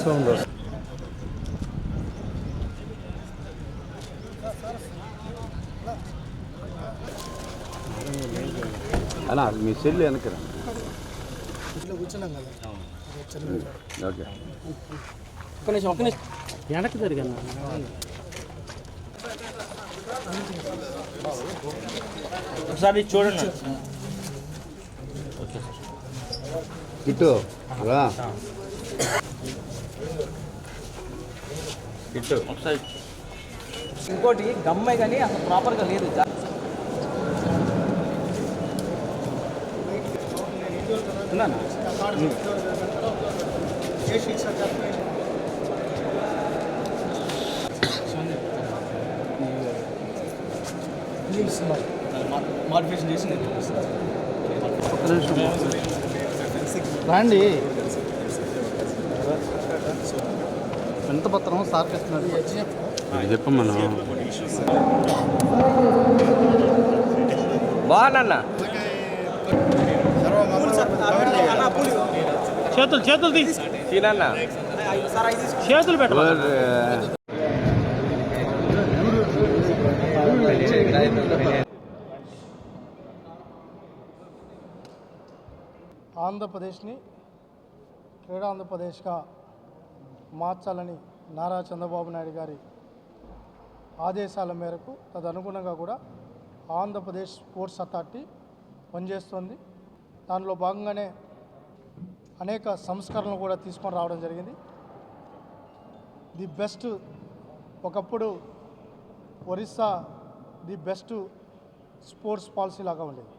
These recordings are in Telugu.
సౌండ్ వస్తుంది అలా మీ సెల్ వెనకరా ఇట్లా కూర్చున్నాం కదా ఓకే ఒక్క నిమిషం ఒక్క నిమిషం వెనక్కి తిరిగాను ఒకసారి చూడండి ఇటు రా ఇటు. ఒకసారి. ఇంకోటి గమ్మే కానీ అసలు ప్రాపర్గా లేదు? మాడిఫికేషన్ చేసి రండి. ఎంత పత్రం సార్కి ఇస్తున్నారు చెప్పమన్నా? బాగున్నా చేతులు చేతులు తీ. తినన్నా. చేతులు పెట్ట. ఆంధ్రప్రదేశ్ని క్రీడా ఆంధ్రప్రదేశ్గా మార్చాలని నారా చంద్రబాబు నాయుడు గారి ఆదేశాల మేరకు తదనుగుణంగా కూడా ఆంధ్రప్రదేశ్ స్పోర్ట్స్ అథారిటీ పనిచేస్తుంది. దానిలో భాగంగానే అనేక సంస్కరణలు కూడా తీసుకొని రావడం జరిగింది. ది బెస్ట్ ఒకప్పుడు Orissa the best sports policy లాగా ఉండేది.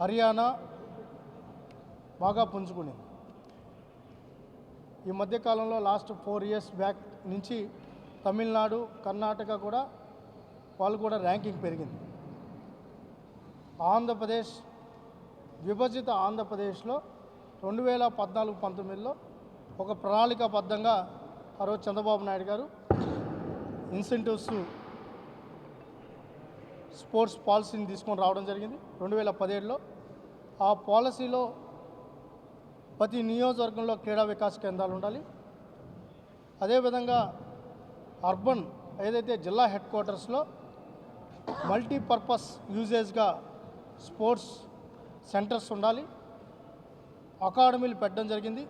హర్యానా బాగా పుంజుకునేది. ఈ మధ్యకాలంలో లాస్ట్ ఫోర్ ఇయర్స్ బ్యాక్ నుంచి తమిళనాడు కర్ణాటక కూడా వాళ్ళు కూడా ర్యాంకింగ్ పెరిగింది. ఆంధ్రప్రదేశ్ విభజిత ఆంధ్రప్రదేశ్లో రెండు వేల పద్నాలుగు పంతొమ్మిదిలో ఒక ప్రణాళికాబద్ధంగా ఆ రోజు చంద్రబాబు నాయుడు గారు ఇన్సెంటివ్స్ స్పోర్ట్స్ పాలసీని తీసుకొని రావడం జరిగింది. రెండు వేల పదిహేడులో ఆ పాలసీలో ప్రతి నియోజకవర్గంలో క్రీడా వికాస్ కేంద్రాలు ఉండాలి. అదేవిధంగా అర్బన్ ఏదైతే జిల్లా హెడ్ క్వార్టర్స్లో మల్టీపర్పస్ యూజేజ్గా స్పోర్ట్స్ సెంటర్స్ ఉండాలి. అకాడమీలు పెట్టడం జరిగింది.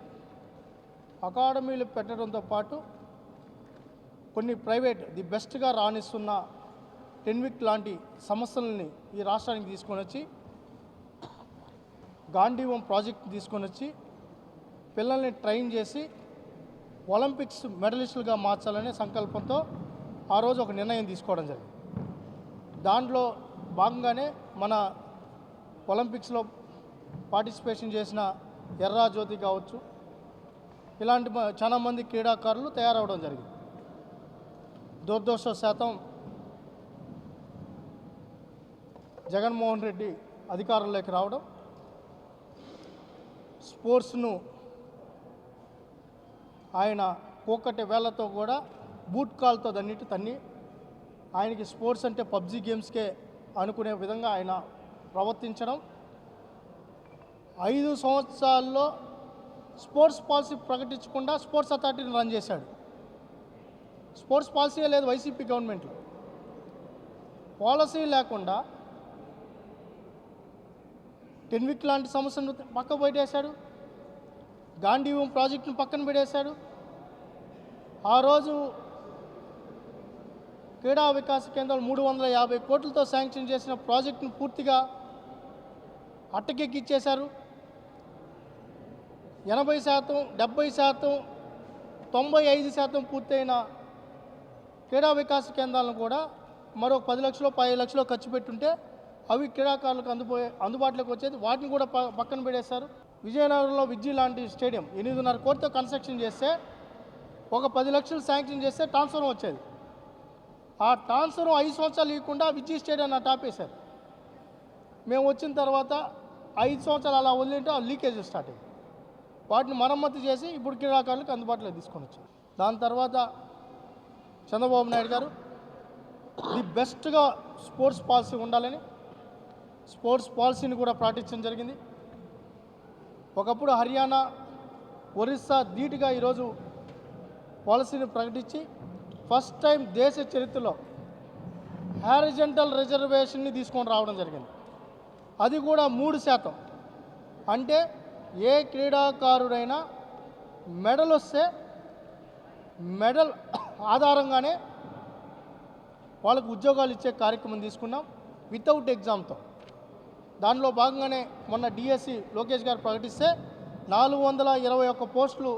అకాడమీలు పెట్టడంతో పాటు కొన్ని ప్రైవేట్ ది బెస్ట్గా రాణిస్తున్న టెన్విక్ లాంటి సంస్థలని ఈ రాష్ట్రానికి తీసుకొని వచ్చి గాంధీవం ప్రాజెక్ట్ తీసుకొని వచ్చి పిల్లల్ని ట్రైన్ చేసి ఒలింపిక్స్ మెడలిస్టులుగా మార్చాలనే సంకల్పంతో ఆ రోజు ఒక నిర్ణయం తీసుకోవడం జరిగింది. దాంట్లో భాగంగానే మన ఒలింపిక్స్లో పార్టిసిపేషన్ చేసిన ఎర్రా జ్యోతి కావచ్చు ఇలాంటి చాలామంది చాలా మంది క్రీడాకారులు తయారవడం జరిగింది. దురదృష్ట శాతం జగన్మోహన్ రెడ్డి అధికారంలోకి రావడం స్పోర్ట్స్ను ఆయన కోకటి వేళ్ళతో కూడా బూట్ కాల్తో దన్నిటి తన్ని ఆయనకి స్పోర్ట్స్ అంటే పబ్జీ గేమ్స్కే అనుకునే విధంగా ఆయన ప్రవర్తించడం. ఐదు సంవత్సరాల్లో స్పోర్ట్స్ పాలసీ ప్రకటించకుండా స్పోర్ట్స్ అథారిటీని రన్ చేశాడు. స్పోర్ట్స్ పాలసీ లేదు వైసీపీ గవర్నమెంట్లో. పాలసీ లేకుండా టెన్విక్ లాంటి సమస్యను పక్క బయటేశాడు గాంధీవం ప్రాజెక్టును పక్కన పెడేశాడు ఆ రోజు క్రీడా వికాస కేంద్రాలు మూడు వందల యాభై కోట్లతో శాంక్షన్ చేసిన ప్రాజెక్టును పూర్తిగా అట్టకెక్కిచ్చేశారు ఎనభై శాతం డెబ్బై శాతం తొంభై ఐదు శాతం పూర్తయిన క్రీడా వికాస కేంద్రాలను కూడా మరో పది లక్షలు పది లక్షలు ఖర్చు పెట్టుంటే అవి క్రీడాకారులకు అందుపోయే అందుబాటులోకి వచ్చేది. వాటిని కూడా పక్కన పెడేశారు విజయనగరంలో విజ్జి లాంటి స్టేడియం ఎనిమిదిన్నర కోటితో కన్స్ట్రక్షన్ చేస్తే ఒక పది లక్షలు శాంక్షన్ చేస్తే ట్రాన్స్ఫర్ వచ్చేది. ఆ ట్రాన్స్ఫర్ ఐదు సంవత్సరాలు ఇవ్వకుండా విజ్జి స్టేడియం నా టాపేశారు మేము వచ్చిన తర్వాత ఐదు సంవత్సరాలు అలా వదిలింటే ఆ లీకేజ్ స్టార్ట్ అయ్యింది వాటిని మరమ్మతు చేసి ఇప్పుడు క్రీడాకారులకు అందుబాటులో తీసుకొని వచ్చారు. దాని తర్వాత చంద్రబాబు నాయుడు గారు ది బెస్ట్గా స్పోర్ట్స్ పాలసీ ఉండాలని స్పోర్ట్స్ పాలసీని కూడా పాటించడం జరిగింది. ఒకప్పుడు హర్యానా ఒరిస్సా ధీటుగా ఈరోజు పాలసీని ప్రకటించి ఫస్ట్ టైం దేశ చరిత్రలో హారిజెంటల్ రిజర్వేషన్ని తీసుకొని రావడం జరిగింది. అది కూడా మూడు శాతం. అంటే ఏ క్రీడాకారుడైనా మెడల్ వస్తే మెడల్ ఆధారంగానే వాళ్ళకు ఉద్యోగాలు ఇచ్చే కార్యక్రమం తీసుకున్నాం వితౌట్ ఎగ్జామ్తో దానిలో భాగంగానే మొన్న డిఎస్సి లోకేష్ గారు ప్రకటిస్తే నాలుగు వందల ఇరవై ఒక్క పోస్టులు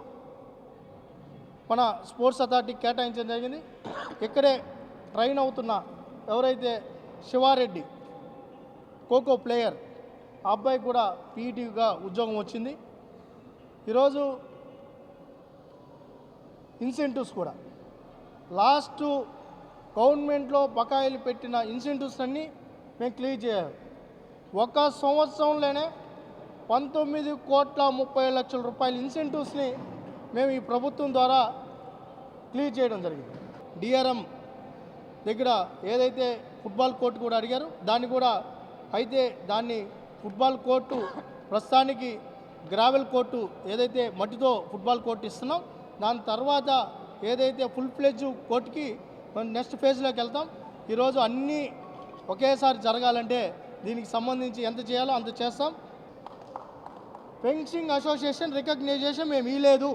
మన స్పోర్ట్స్ అథారిటీకి కేటాయించడం జరిగింది. ఇక్కడే ట్రైన్ అవుతున్న ఎవరైతే శివారెడ్డి ఖోఖో ప్లేయర్ ఆ అబ్బాయి కూడా పీఈటీగా ఉద్యోగం వచ్చింది. ఈరోజు ఇన్సెంటివ్స్ కూడా. లాస్ట్ గవర్నమెంట్లో బకాయిలు పెట్టిన ఇన్సెంటివ్స్ అన్నీ మేము క్లియర్ చేయాలి. ఒక సంవత్సరంలోనే పంతొమ్మిది కోట్ల ముప్పై లక్షల రూపాయల ఇన్సెంటివ్స్ని మేము ఈ ప్రభుత్వం ద్వారా క్లియర్ చేయడం జరిగింది. డిఆర్ఎం దగ్గర ఏదైతే ఫుట్బాల్ కోర్టు కూడా అడిగారు దాన్ని కూడా అయితే దాన్ని ఫుట్బాల్ కోర్టు ప్రస్తుతానికి గ్రావెల్ కోర్టు ఏదైతే మట్టితో ఫుట్బాల్ కోర్టు ఇస్తున్నాం దాని తర్వాత ఏదైతే ఫుల్ ఫ్లెజ్ కోర్టుకి మనం నెక్స్ట్ ఫేజ్లోకి వెళ్తాం ఈరోజు అన్నీ ఒకేసారి జరగాలంటే దీనికి సంబంధించి ఎంత చేయాలో అంత చేస్తాం. ఫెన్సింగ్ అసోసియేషన్ రికగ్నైజేషన్ మేము ఇవ్వలేదు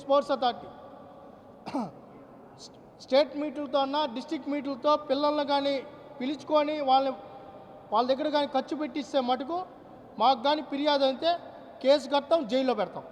స్పోర్ట్స్ అథారిటీ. స్టేట్ మీట్లతో అన్నా డిస్టిక్ మీట్లతో పిల్లల్ని కానీ పిలుచుకొని వాళ్ళని వాళ్ళ దగ్గర కానీ ఖర్చు పెట్టిస్తే మటుకు మాకు కానీ ఫిర్యాదు అయితే కేసు కడతాం జైల్లో పెడతాం.